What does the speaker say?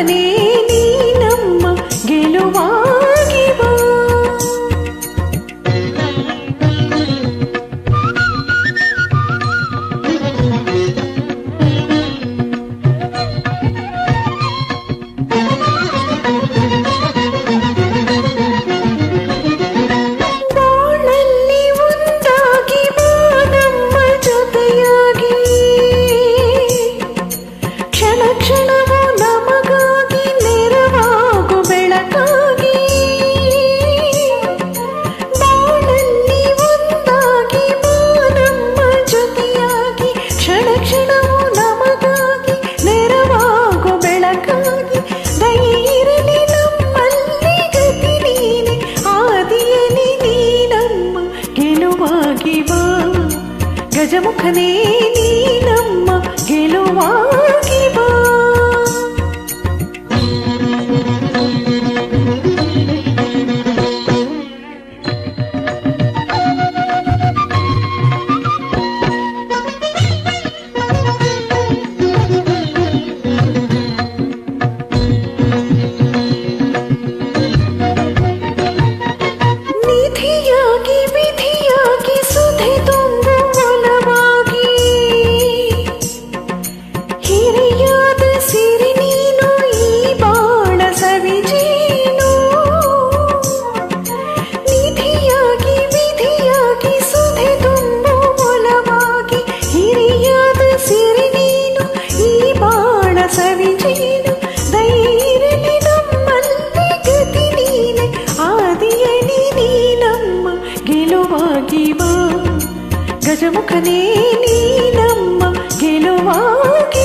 ಮನೆ निजमुख मुखनी గజముఖనే నీ నమ్మ గెలువాగి